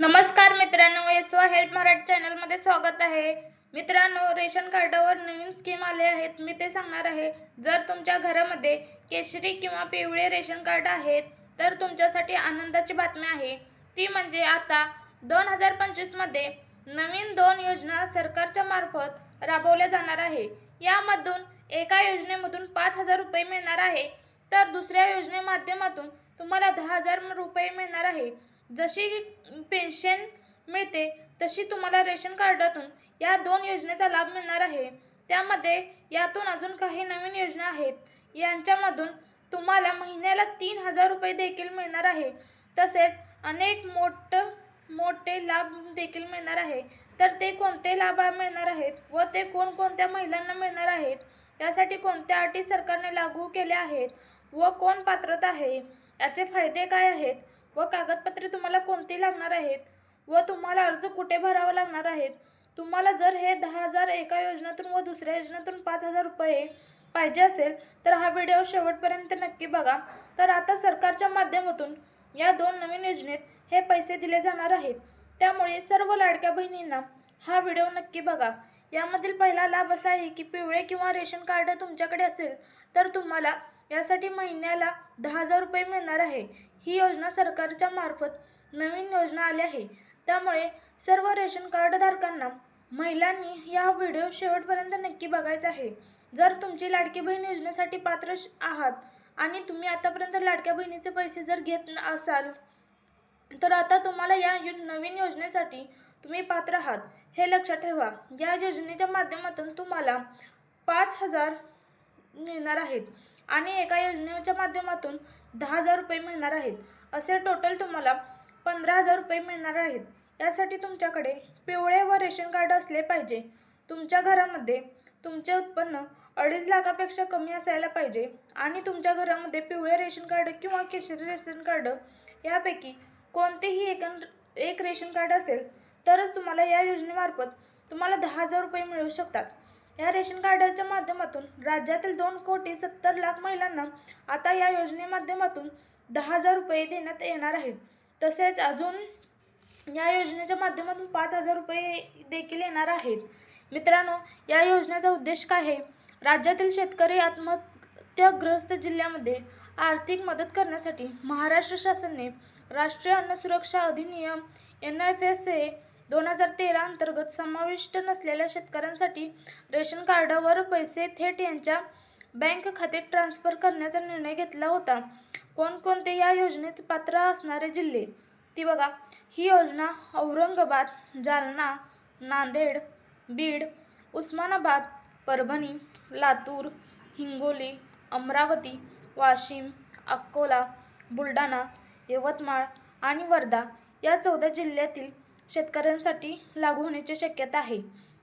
नमस्कार मित्रांनो S Y help Marathi चॅनलमध्ये स्वागत आहे. मित्रांनो रेशन कार्डावर नवीन स्कीम आले आहेत. मी ते सांगणार आहे. जर तुमच्या घरामध्ये केशरी किंवा पिवळे रेशन कार्ड आहेत तर तुमच्यासाठी आनंदाची बातमी आहे. ती म्हणजे आता दोन हजार पंचवीसमध्ये नवीन दोन योजना सरकारच्या मार्फत राबवल्या जाणार आहे. यामधून एका योजनेमधून पाच हजार रुपये मिळणार आहे. तर दुसऱ्या योजने माध्यमातून तुम्हाला दहा हजार रुपये मिळणार आहे. जशी पेन्शन मिळते तशी तुम्हाला रेशन कार्डातून या दोन योजनेचा लाभ मिळणार आहे. त्यामध्ये यातून अजून काही नवीन योजना आहेत. यांच्यामधून तुम्हाला महिन्याला तीन हजार रुपये देखील मिळणार आहे. तसेच अनेक मोठ मोठे लाभ देखील मिळणार आहे. तर ते कोणते लाभ मिळणार आहेत व ते कोणकोणत्या महिलांना मिळणार आहेत? यासाठी कोणत्या अटी सरकारने लागू केल्या आहेत व कोण पात्रता आहे? याचे फायदे काय आहेत? व कागदपत्रे तुम्हाला कोणती लागणार आहेत? व तुम्हाला अर्ज कुठे भरावा लागणार आहेत? तुम्हाला जर हे दहा हजार एका योजनेतून व दुसऱ्या योजनेतून पाच हजार रुपये पाहिजे असेल तर हा व्हिडिओ शेवटपर्यंत नक्की बघा. तर आता सरकारच्या माध्यमातून या दोन नवीन योजनेत हे पैसे दिले जाणार आहेत. त्यामुळे सर्व लाडक्या बहिणींना हा व्हिडिओ नक्की बघा. यामधील पहिला लाभ असा आहे की पिवळे किंवा रेशन कार्ड तुमच्याकडे असेल तर तुम्हाला यासाठी महिन्याला दहा हजार रुपये मिळणार आहे. ही योजना सरकारच्या मार्फत नवीन योजना आली आहे. त्यामुळे सर्व रेशन कार्डधारकांना महिलांनी या व्हिडिओ शेवटपर्यंत नक्की बघायचा आहे. जर तुमची लाडकी बहीण योजनेसाठी पात्र श- आहात आणि तुम्ही आतापर्यंत लाडक्या बहिणीचे पैसे जर घेत न- असाल तर आता तुम्हाला या यो नवीन योजनेसाठी तुम्ही पात्र आहात. हे लक्षात ठेवा. या योजनेच्या माध्यमातून तुम्हाला पाच हजार मिळणार आहेत. आणि एका योजनेच्या माध्यमातून दहा हजार रुपये मिळणार आहेत. असे टोटल तुम्हाला पंधरा हजार रुपये मिळणार आहेत. यासाठी तुमच्याकडे पिवळे व रेशन कार्ड असले पाहिजे. तुमच्या घरामध्ये तुमचे उत्पन्न अडीच लाखापेक्षा कमी असायला पाहिजे आणि तुमच्या घरामध्ये पिवळे रेशन कार्ड किंवा केशरी रेशन कार्ड यापैकी कोणतेही एक एक रेशन कार्ड असेल तरच तुम्हाला या योजनेमार्फत तुम्हाला दहा हजार रुपये मिळू शकतात. या रेशन कार्डाच्या माध्यमातून राज्यातील दोन कोटी सत्तर लाख महिलांना आता या योजनेमाध्यमातून दहा हजार रुपये देण्यात येणार आहेत. तसेच अजून या योजनेच्या माध्यमातून पाच हजार रुपये देखील येणार आहेत. मित्रांनो या योजनेचा उद्देश काय आहे? राज्यातील शेतकरी आत्महत्याग्रस्त जिल्ह्यामध्ये आर्थिक मदत करण्यासाठी महाराष्ट्र शासनाने राष्ट्रीय अन्न सुरक्षा अधिनियम एन एफ एस ए दोन हजार तेरा अंतर्गत समाविष्ट नसलेल्या शेतकऱ्यांसाठी रेशन कार्डावर पैसे थेट यांच्या बँक खात्यात ट्रान्स्फर करण्याचा निर्णय घेतला होता. कोणकोणते या योजनेत पात्र असणारे जिल्हे? ती बघा. ही योजना औरंगाबाद जालना नांदेड बीड उस्मानाबाद परभणी लातूर हिंगोली अमरावती वाशिम अकोला बुलढाणा यवतमाळ आणि वर्धा या चौदा जिल्ह्यातील शेतकऱ्यांसाठी लागू होण्याची शक्यता आहे.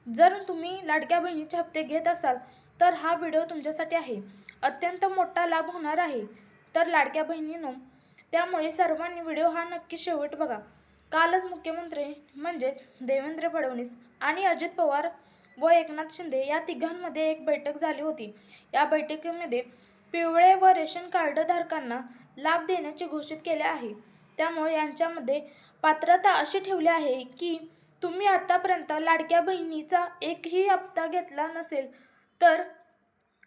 जर तुम्ही लाडक्या बहिणीचे हप्ते घेत असाल तर हा व्हिडिओ तुमच्यासाठी आहे. अत्यंत मोठा लाभ होणार आहे. तर लाडक्या बहिणीनं त्यामुळे सर्वांनी व्हिडिओ हा नक्की शेवट बघा. कालच मुख्यमंत्री म्हणजेच देवेंद्र फडणवीस आणि अजित पवार व एकनाथ शिंदे या तिघांमध्ये एक बैठक झाली होती. या बैठकीमध्ये पिवळे व रेशन कार्डधारकांना लाभ देण्याचे घोषित केले आहे. त्यामुळे यांच्यामध्ये पात्रता अशी ठेवली आहे की तुम्ही आतापर्यंत लाडक्या बहिणीचा एकही हप्ता घेतला नसेल तर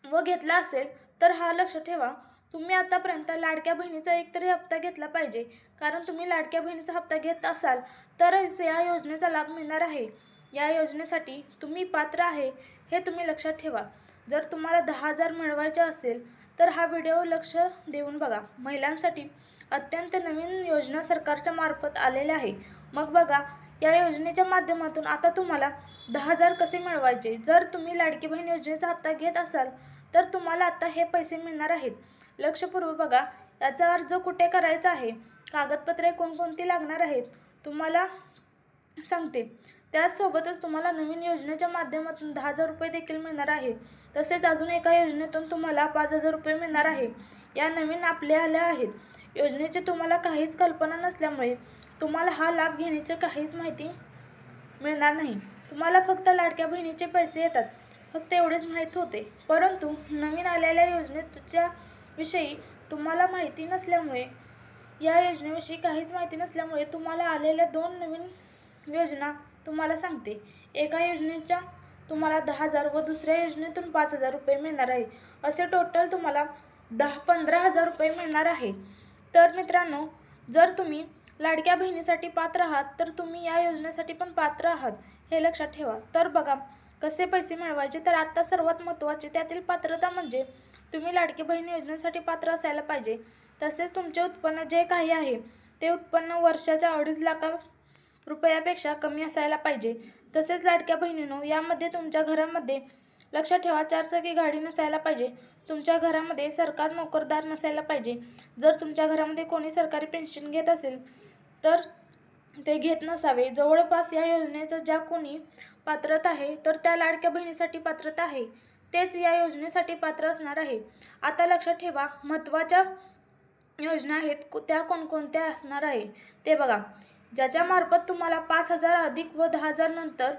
व घेतला असेल तर हा लक्ष ठेवा. तुम्ही आतापर्यंत लाडक्या बहिणीचा एकतरी हप्ता घेतला पाहिजे. कारण तुम्ही लाडक्या बहिणीचा हप्ता घेत असाल तरच या योजनेचा लाभ मिळणार आहे. या योजनेसाठी तुम्ही पात्र आहे हे तुम्ही लक्षात ठेवा. जर तुम्हाला दहा हजार मिळवायचे असेल तर हा व्हिडिओ लक्ष देऊन बघा. महिलांसाठी अत्यंत नवीन योजना सरकारच्या मार्फत आलेल्या आहे. मग बघा या योजनेच्या माध्यमातून आता तुम्हाला दहा हजार कसे मिळवायचे? जर तुम्ही लाडकी बहीण योजनेचा हप्ता घेत असाल तर तुम्हाला आता हे पैसे मिळणार आहेत. लक्षपूर्वक बघा याचा अर्ज कुठे करायचा आहे? कागदपत्रे कोणकोणती लागणार आहेत? तुम्हाला सांगते. त्याचसोबतच तुम्हाला नवीन योजनेच्या माध्यमातून दहा हजार रुपये देखील मिळणार आहे. तसेच अजून एका योजनेतून तुम्हाला पाच हजार रुपये मिळणार आहे. या नवीन आपल्या आल्या आहेत. योजनेची तुम्हाला काहीच कल्पना नसल्यामुळे तुम्हाला हा लाभ घेण्याची काहीच माहिती मिळणार नाही. तुम्हाला फक्त लाडक्या बहिणीचे पैसे येतात. फक्त एवढेच माहीत होते. परंतु नवीन आलेल्या योजनेच्या विषयी तुम्हाला माहिती नसल्यामुळे या योजनेविषयी काहीच माहिती नसल्यामुळे तुम्हाला आलेल्या दोन नवीन योजना तुम्हाला सांगते. एका योजनेच्या तुम्हाला दहा हजार व दुसऱ्या योजनेतून पाच हजार रुपये मिळणार आहे. असे टोटल तुम्हाला दहा पंधरा हजार रुपये मिळणार आहे. तर मित्रांनो जर तुम्ही लाडक्या बहिणीसाठी पात्र आहात तर तुम्ही या योजनेसाठी पण पात्र आहात हे लक्षात ठेवा. तर बघा कसे पैसे मिळवायचे? तर आत्ता सर्वात महत्त्वाचे त्यातील पात्रता म्हणजे तुम्ही लाडकी बहीण योजनेसाठी पात्र असायला पाहिजे. तसेच तुमचे उत्पन्न जे काही आहे ते उत्पन्न वर्षाच्या अडीच लाखा रुपयापेक्षा कमी असायला पाहिजे. तसेच लाडक्या बहिणीनो यामध्ये तुमच्या घरामध्ये लक्षात ठेवा चारचाकी गाडी नसायला पाहिजे. तुमच्या घरामध्ये सरकार नोकरदार नसायला पाहिजे. जर तुमच्या घरामध्ये कोणी सरकारी पेन्शन घेत असेल तर ते घेत नसावे. जवळपास या योजनेचं ज्या कोणी पात्रता आहे तर त्या लाडक्या बहिणीसाठी पात्रता आहे. तेच या योजनेसाठी पात्र असणार आहे. आता लक्षात ठेवा महत्त्वाच्या योजना आहेत त्या कोणकोणत्या असणार आहे ते बघा. ज्याच्यामार्फत तुम्हाला पाच हजार अधिक व दहा हजार नंतर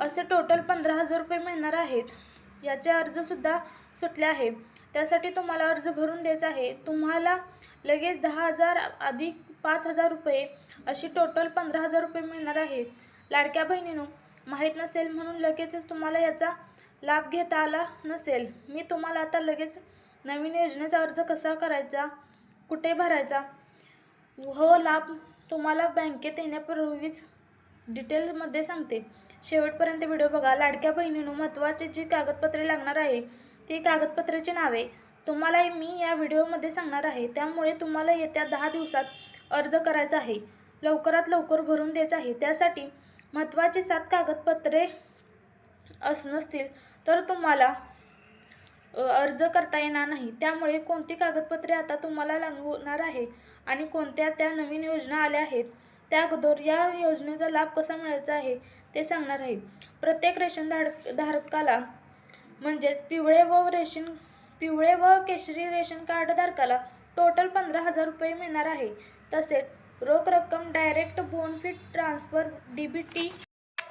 असे टोटल पंधरा हजार रुपये मिळणार आहेत याचे अर्जसुद्धा सुटले आहे. त्यासाठी तुम्हाला अर्ज भरून द्यायचा आहे. तुम्हाला लगेच दहा हजार अधिक पाच हजार रुपये अशी टोटल पंधरा हजार रुपये मिळणार आहेत. लाडक्या बहिणीनं माहीत नसेल म्हणून लगेचच तुम्हाला याचा लाभ घेता आला नसेल. मी तुम्हाला आता लगेच नवीन योजनेचा अर्ज कसा करायचा कुठे भरायचा हो लाभ तुम्हाला बँकेत येण्यापूर्वीच डिटेलमध्ये सांगते. शेवटपर्यंत व्हिडिओ बघा. लाडक्या बहिणीनं महत्त्वाची जी कागदपत्रे लागणार आहे ती कागदपत्रेची नावे. तुम्हाला मी या व्हिडिओमध्ये सांगणार आहे. त्यामुळे तुम्हाला येत्या दहा दिवसात अर्ज करायचा आहे. लवकरात लवकर भरून द्यायचं आहे. त्यासाठी महत्त्वाची सात कागदपत्रे अस नसतील तर तुम्हाला अर्ज करता येणार नाही. त्यामुळे कोणती कागदपत्रे आता तुम्हाला लागणार आहे आणि कोणत्या त्या नवीन योजना आल्या आहेत त्या अगोदर या योजनेचा लाभ कसा मिळायचा आहे ते सांगणार आहे. प्रत्येक रेशन धाड धारकाला म्हणजेच पिवळे व रेशन पिवळे व केशरी रेशन कार्ड धारकाला टोटल पंधरा हजार रुपये मिळणार आहे. तसेच रोख रक्कम direct benefit transfer D B T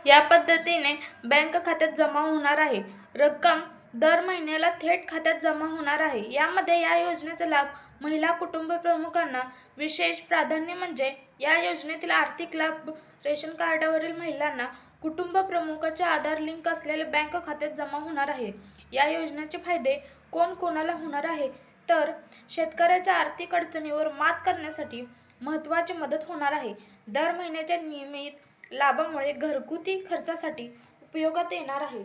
या पद्धतीने बँक खात्यात जमा होणार आहे. रक्कम दर महिन्याला थेट खात्यात जमा होणार आहे. यामध्ये या योजनेचा लाभ महिला कुटुंब प्रमुखांना विशेष प्राधान्य म्हणजे या योजनेतील आर्थिक लाभ रेशन कार्डावरील महिलांना कुटुंब प्रमुखाच्या आधार लिंक असलेले बँक खात्यात जमा होणार आहे. या योजनेचे फायदे कोण कोणाला होणार आहे? तर शेतकऱ्याच्या आर्थिक अडचणीवर मात करण्यासाठी महत्त्वाची मदत होणार आहे. दर महिन्याच्या नियमित लाभामुळे घरगुती खर्चासाठी उपयोगात येणार आहे.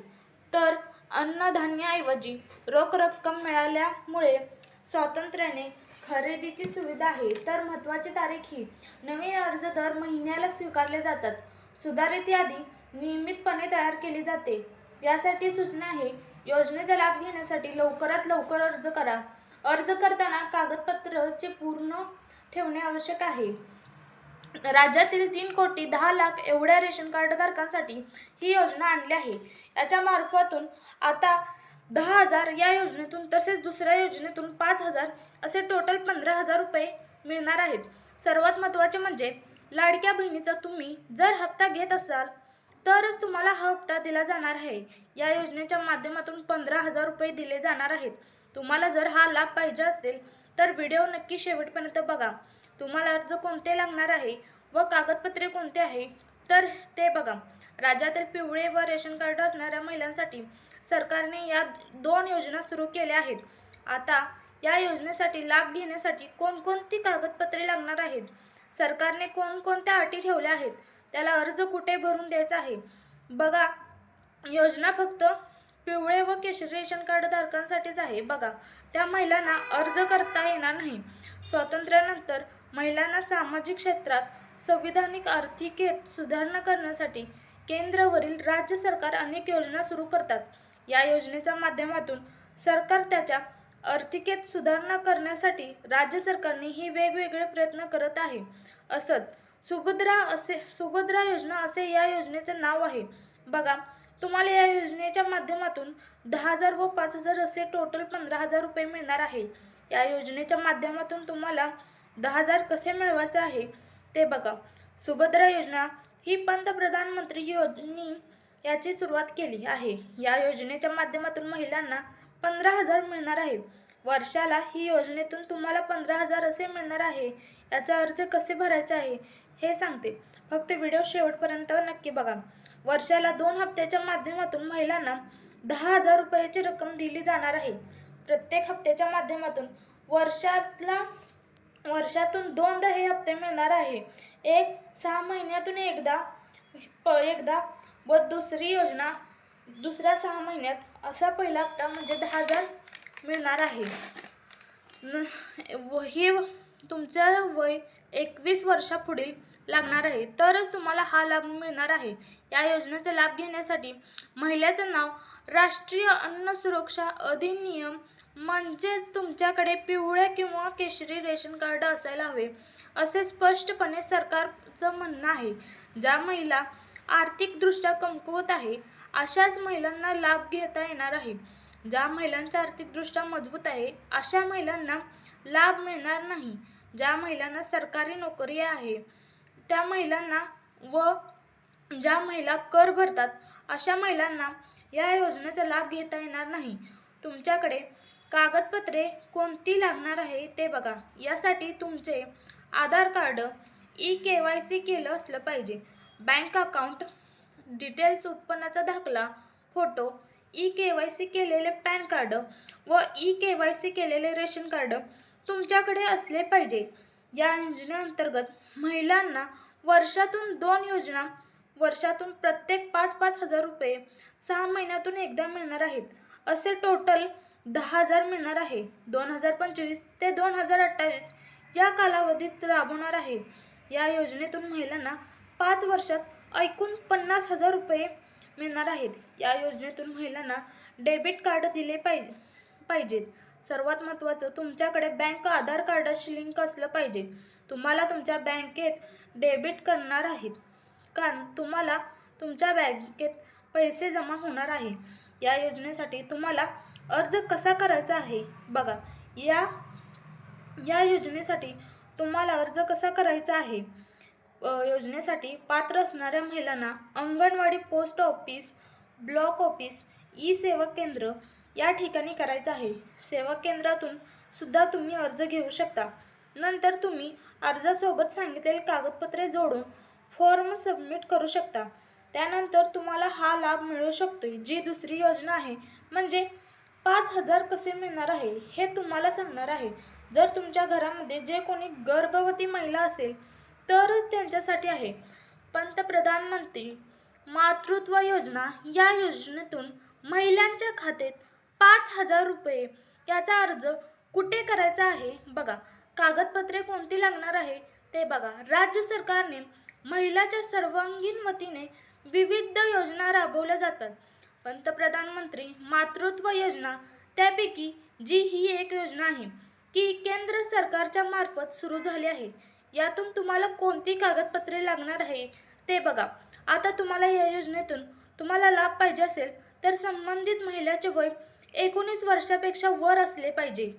तर अन्नधान्याऐवजी रोख रक्कम मिळाल्यामुळे स्वातंत्र्याने खरेदीची सुविधा आहे तर महत्त्वाची तारीख ही नवीन अर्ज दर महिन्याला स्वीकारले जातात. सुधारित यादी नियमितपणे तयार केली जाते. यासाठी सूचना आहे योजनेचा लाभ घेण्यासाठी लवकरात लवकर अर्ज करा. अर्ज करताना कागदपत्रचे पूर्ण ठेवणे आवश्यक आहे. राज्यातील तीन कोटी दहा लाख एवढ्या रेशन कार्डधारकांसाठी ही योजना आणली आहे. याच्या मार्फतून आता दहा हजार या योजनेतून तसेच दुसऱ्या योजनेतून पाच हजार असे टोटल पंधरा हजार रुपये मिळणार आहेत. सर्वात महत्त्वाचे म्हणजे लाडक्या बहिणीचा तुम्ही जर हप्ता घेत असाल तरच तुम्हाला हा हप्ता दिला जाणार आहे. या योजनेच्या माध्यमातून पंधरा हजार रुपये दिले जाणार आहेत. तुम्हाला जर हा लाभ पाहिजे असेल तर व्हिडिओ नक्की शेवटपर्यंत बघा. तुम्हाला अर्ज कोणते लागणार आहे व कागदपत्रे कोणते आहे? तर ते बघा. राज्यातील पिवळे व रेशन कार्ड असणाऱ्या महिलांसाठी सरकारने या दोन योजना सुरू केल्या आहेत. आता या योजनेसाठी लाभ घेण्यासाठी कोणकोणती कागदपत्रे लागणार आहेत? सरकारने कोणकोणत्या अटी ठेवल्या आहेत? त्याला अर्ज कुठे भरून द्यायचा आहे? बघा. योजना फक्त पिवळे व केशरी रेशन कार्ड धारकांसाठीच आहे. बघा. त्या महिलांना अर्ज करता येणार नाही. स्वातंत्र्यानंतर महिलांना सामाजिक क्षेत्रात संविधानिक आर्थिकेत सुधारणा करण्यासाठी केंद्रावरील राज्य सरकार अनेक योजना सुरू करतात. या योजनेच्या माध्यमातून सरकार त्याच्या आर्थिकेत सुधारणा करण्यासाठी राज्य सरकारने ही वेगवेगळे प्रयत्न करत आहे. असत सुभद्रा असे सुभद्रा योजना असे या योजनेचे नाव आहे. बघा तुम्हाला या योजनेच्या माध्यमातून दहा हजार व पाच हजार असे टोटल पंधरा हजार रुपये मिळणार आहे. या योजनेच्या माध्यमातून तुम्हाला दहा हजार कसे मिळवायचे आहे? ते बघा. सुभद्रा योजना ही पंतप्रधानमंत्री योजनी याची सुरुवात केली आहे. या योजनेच्या माध्यमातून महिलांना पंधरा हजार मिळणार आहे. वर्षाला ही योजनेतून तुम्हाला पंधरा हजार असे मिळणार आहे. याचा अर्ज कसे भरायचे आहे हे सांगते. फक्त व्हिडिओ शेवटपर्यंत नक्की बघा. वर्षाला दोन हप्त्याच्या माध्यमातून महिलांना दहा हजार रुपयाची रक्कम दिली जाणार आहे. प्रत्येक हप्त्याच्या माध्यमातून वर्षातला वर्षातून दोनदा हे हप्ते मिळणार आहे. एक सहा महिन्यातून एकदा प एकदा व दुसरी योजना दुसऱ्या सहा महिन्यात असा पहिला हप्ता म्हणजे दहा हजार मिळणार आहे. न व हे तुमचं वय एकवीस वर्षापुढील लागणार आहे. तरच तुम्हाला हा लाभ मिळणार आहे. या योजनेचा लाभ घेण्यासाठी महिलेचं नाव राष्ट्रीय अन्न सुरक्षा अधिनियम म्हणजेच तुमच्याकडे पिवळ्या किंवा केशरी रेशन कार्ड असायला हवे असे स्पष्टपणे सरकारचं म्हणणं आहे. ज्या महिला आर्थिकदृष्ट्या कमकुवत आहे अशाच महिलांना लाभ घेता येणार आहे. ज्या महिलांचा आर्थिकदृष्ट्या मजबूत आहे अशा महिलांना लाभ मिळणार नाही. ज्या महिलांना सरकारी नोकरी आहे त्या महिलांना व ज्या महिला कर भरतात अशा महिलांना या योजनेचा लाभ घेता येणार नाही. तुमच्याकडे कागदपत्रे कोणती लागणार आहे ते बघा. यासाठी तुमचे Aadhaar card E K Y C केलं असलं पाहिजे. बँक अकाउंट डिटेल्स उत्पन्नाचा दाखला photo E K Y C केलेले पॅन कार्ड व ई के वाय सी केलेले रेशन कार्ड तुमच्याकडे असले पाहिजे. या योजनेअंतर्गत महिलांना वर्षातून दोन योजना वर्षातून प्रत्येक पाच पाच हजार रुपये सहा महिन्यातून एकदा मिळणार आहेत. असे टोटल दहा हजार मिळणार आहे. दोन हजार पंचवीस ते दोन हजार अठ्ठावीस या कालावधीत राबवणार आहे. या योजनेतून महिलांना पाच वर्षात ऐकून पन्नास हजार रुपये मिळणार आहेत. या योजनेतून महिलांना डेबिट कार्ड दिले पाहिजे पाहिजेत. सर्वात महत्त्वाचं तुमच्याकडे बँक आधार कार्डाशी लिंक असलं पाहिजे. तुम्हाला तुमच्या बँकेत डेबिट करणार आहेत. कारण तुम्हाला तुमच्या बँकेत पैसे जमा होणार आहे. या योजनेसाठी तुम्हाला अर्ज कसा करायचा आहे? बघा या या योजनेसाठी तुम्हाला अर्ज कसा करायचा आहे? योजनेसाठी पात्र असणाऱ्या महिलांना anganwadi post office block office E सेवा केंद्र या ठिकाणी करायचं आहे. सेवा केंद्रातून सुद्धा तुम्ही अर्ज घेऊ शकता. नंतर तुम्ही अर्जासोबत सांगितलेली कागदपत्रे जोडून फॉर्म सबमिट करू शकता. त्यानंतर तुम्हाला हा लाभ मिळू शकतो जी दुसरी योजना आहे म्हणजे पाच हजार कसे मिळणार आहे हे तुम्हाला सांगणार आहे. जर तुमच्या घरामध्ये जे कोणी गर्भवती महिला असेल तरच त्यांच्यासाठी आहे. पंतप्रधानमंत्री मातृत्व योजना या योजनेतून महिलांच्या खात्यात पाच हजार रुपये. याचा अर्ज कुठे करायचा आहे बघा. कागदपत्रे कोणती लागणार आहे ते बघा. राज्य सरकारने महिलाच्या सर्वांगीण वतीने विविध योजना राबवल्या जातात. पंतप्रधान मंत्री मातृत्व योजना त्यापैकी जी ही एक योजना आहे की केंद्र सरकारच्या मार्फत सुरू झाली आहे. यातून तुम्हाला कोणती कागदपत्रे लागणार आहे ते बघा. आता तुम्हाला या योजनेतून तुम्हाला लाभ पाहिजे असेल तर संबंधित महिलेचे वय एकोणीस वर्षापेक्षा वर असले पाहिजे.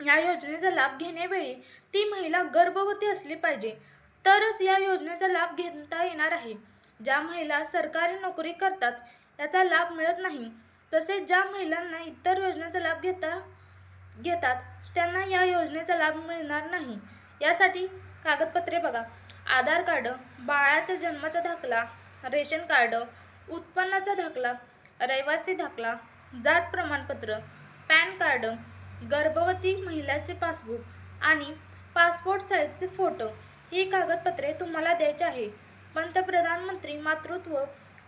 या योजनेचा लाभ घेण्यावेळी ती महिला गर्भवती असली पाहिजे. तरच या योजनेचा लाभ घेता येणार आहे. ज्या महिला सरकारी नोकरी करतात याचा लाभ मिळत नाही. तसेच ज्या महिलांना इतर योजनेचा लाभ घेता घेतात त्यांना या योजनेचा लाभ मिळणार नाही. यासाठी कागदपत्रे बघा. आधार कार्ड बाळाच्या जन्माचा दाखला रेशन कार्ड उत्पन्नाचा दाखला रहिवासी दाखला जात प्रमाणपत्र पॅन कार्ड गर्भवती महिलाचे पासबुक आणि पासपोर्ट साईजचे फोटो ही कागदपत्रे तुम्हाला द्यायची आहे. पंतप्रधानमंत्री मातृत्व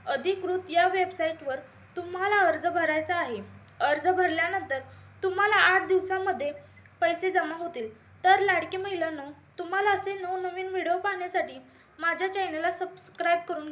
अधिकृत या वेबसाईटवर तुम्हाला अर्ज भरायचा आहे. अर्ज भरल्यानंतर तुम्हाला आठ दिवसामध्ये पैसे जमा होतील. तर लाडकी महिलांनो तुम्हाला असे नवनवीन व्हिडिओ पाहण्यासाठी माझ्या चॅनलला सबस्क्राईब करून